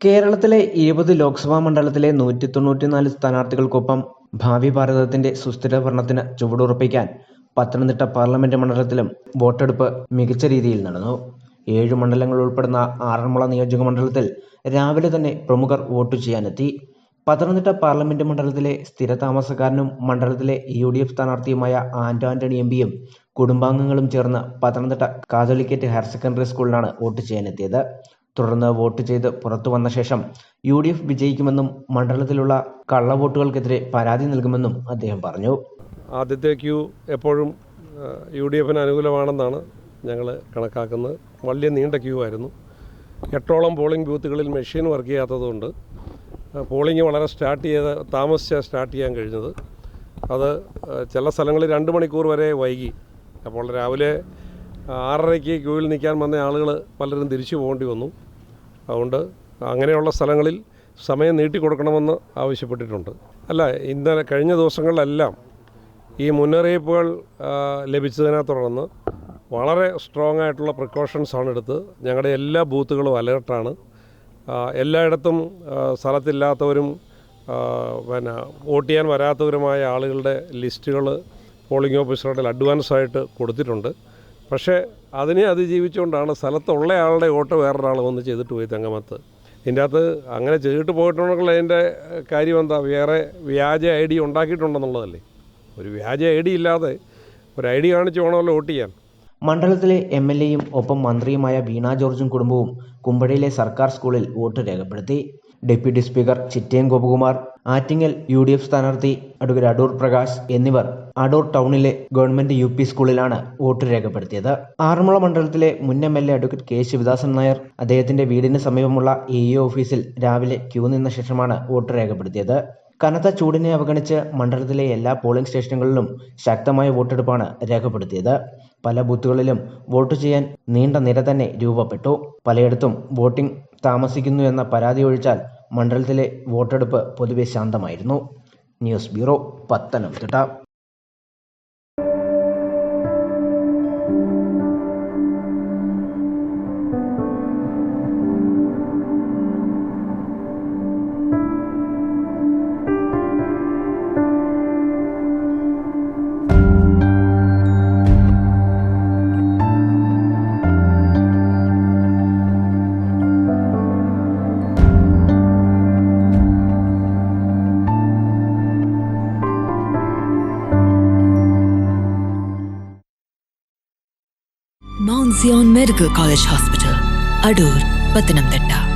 കേരളത്തിലെ ഇരുപത് ലോക്സഭാ മണ്ഡലത്തിലെ നൂറ്റി തൊണ്ണൂറ്റിനാല് സ്ഥാനാർത്ഥികൾക്കൊപ്പം ഭാവി ഭാരതത്തിന്റെ സുസ്ഥിര ഭരണത്തിന് ചുവടുറപ്പിക്കാൻ പത്തനംതിട്ട പാർലമെന്റ് മണ്ഡലത്തിലും വോട്ടെടുപ്പ് മികച്ച രീതിയിൽ നടന്നു. ഏഴ് മണ്ഡലങ്ങൾ ഉൾപ്പെടുന്ന ആറന്മുള നിയോജക മണ്ഡലത്തിൽ രാവിലെ തന്നെ പ്രമുഖർ വോട്ട് ചെയ്യാനെത്തി. പത്തനംതിട്ട പാർലമെന്റ് മണ്ഡലത്തിലെ സ്ഥിര താമസക്കാരനും മണ്ഡലത്തിലെ യു ഡി എഫ് സ്ഥാനാർത്ഥിയുമായ ആന്റോ ആന്റണി എം പിയും കുടുംബാംഗങ്ങളും ചേർന്ന് പത്തനംതിട്ട കാതോലിക്കറ്റ് ഹയർ സെക്കൻഡറി സ്കൂളിലാണ് വോട്ട് ചെയ്യാനെത്തിയത്. തുടർന്ന് വോട്ട് ചെയ്ത് പുറത്തു വന്ന ശേഷം യു ഡി എഫ് വിജയിക്കുമെന്നും മണ്ഡലത്തിലുള്ള കള്ളവോട്ടുകൾക്കെതിരെ പരാതി നൽകുമെന്നും അദ്ദേഹം പറഞ്ഞു. ആദ്യത്തെ ക്യൂ എപ്പോഴും യു ഡി എഫിന് അനുകൂലമാണെന്നാണ് ഞങ്ങൾ കണക്കാക്കുന്നത്. വലിയ നീണ്ട ക്യൂ ആയിരുന്നു. എട്ടോളം പോളിംഗ് ബൂത്തുകളിൽ മെഷീൻ വർക്ക് ചെയ്യാത്തതുകൊണ്ട് പോളിംഗ് വളരെ സ്റ്റാർട്ട് ചെയ്ത താമസിച്ച സ്റ്റാർട്ട് ചെയ്യാൻ കഴിഞ്ഞത്. അത് ചില സ്ഥലങ്ങളിൽ രണ്ട് മണിക്കൂർ വരെ വൈകി. അപ്പോൾ രാവിലെ ആറരയ്ക്ക് ക്യൂവിൽ നിൽക്കാൻ വന്ന ആളുകൾ പലരും തിരിച്ചു പോകേണ്ടി വന്നു. അതുകൊണ്ട് അങ്ങനെയുള്ള സ്ഥലങ്ങളിൽ സമയം നീട്ടി കൊടുക്കണമെന്ന് ആവശ്യപ്പെട്ടിട്ടുണ്ട്. അല്ല ഇന്നലെ കഴിഞ്ഞ ദിവസങ്ങളിലെല്ലാം ഈ മുന്നറിയിപ്പുകൾ ലഭിച്ചതിനെ തുടർന്ന് വളരെ സ്ട്രോങ് ആയിട്ടുള്ള പ്രിക്കോഷൻസാണ് എടുത്ത് ഞങ്ങളുടെ എല്ലാ ബൂത്തുകളും അലേർട്ടാണ് എല്ലായിടത്തും സ്ഥലത്തില്ലാത്തവരും പിന്നെ വോട്ട് ചെയ്യാൻ വരാത്തവരുമായ ആളുകളുടെ ലിസ്റ്റുകൾ പോളിംഗ് ഓഫീസറുടെ അഡ്വാൻസ് ആയിട്ട് കൊടുത്തിട്ടുണ്ട്. പക്ഷേ അതിനെ അതിജീവിച്ചുകൊണ്ടാണ് സ്ഥലത്തുള്ള ആളുടെ ഓട്ട് വേറൊരാൾ വന്ന് ചെയ്തിട്ട് പോയി തെങ്ങമത്ത് ഇതിന്റെ അകത്ത് അങ്ങനെ ചെയ്തിട്ട് പോയിട്ടുണ്ടെങ്കിൽ അതിന്റെ കാര്യം എന്താ? വേറെ വ്യാജ ഐ ഡി ഉണ്ടാക്കിയിട്ടുണ്ടെന്നുള്ളതല്ലേ? ഒരു വ്യാജ ഐ ഡി ഇല്ലാതെ ഒരു ഐ ഡി കാണിച്ച് വേണമല്ലോ വോട്ട് ചെയ്യാൻ. മണ്ഡലത്തിലെ എം എൽ എയും ഒപ്പം മന്ത്രിയുമായ വീണ ജോർജും കുടുംബവും കുമ്പഴയിലെ സർക്കാർ സ്കൂളിൽ വോട്ട് രേഖപ്പെടുത്തി. Deputy speaker Chittayam Gopakumar Attingal U D F സ്ഥാനാർത്ഥി അഡ്വക്കേറ്റ് അടൂർ പ്രകാശ് എന്നിവർ അടൂർ ടൗണിലെ ഗവൺമെന്റ് യു പി സ്കൂളിലാണ് വോട്ട് രേഖപ്പെടുത്തിയത്. ആറന്മുള മണ്ഡലത്തിലെ മുൻ M L A advocate K Sivadasan Nair അദ്ദേഹത്തിന്റെ വീടിന് സമീപമുള്ള എ ഇ ഓഫീസിൽ രാവിലെ ക്യൂ നിന്ന ശേഷമാണ് വോട്ട് രേഖപ്പെടുത്തിയത്. കനത്ത ചൂടിനെ അവഗണിച്ച് മണ്ഡലത്തിലെ എല്ലാ പോളിംഗ് സ്റ്റേഷനുകളിലും ശക്തമായ വോട്ടെടുപ്പാണ് രേഖപ്പെടുത്തിയത്. പല ബൂത്തുകളിലും വോട്ട് ചെയ്യാൻ നീണ്ട നിര തന്നെ രൂപപ്പെട്ടു. പലയിടത്തും വോട്ടിംഗ് താമസിക്കുന്നു എന്ന പരാതി ഒഴിച്ചാൽ മണ്ഡലത്തിലെ വോട്ടെടുപ്പ് പൊതുവെ ശാന്തമായിരുന്നു. News bureau Pathanamthitta. Zion Medical College Hospital, Adur, Pathanamthitta.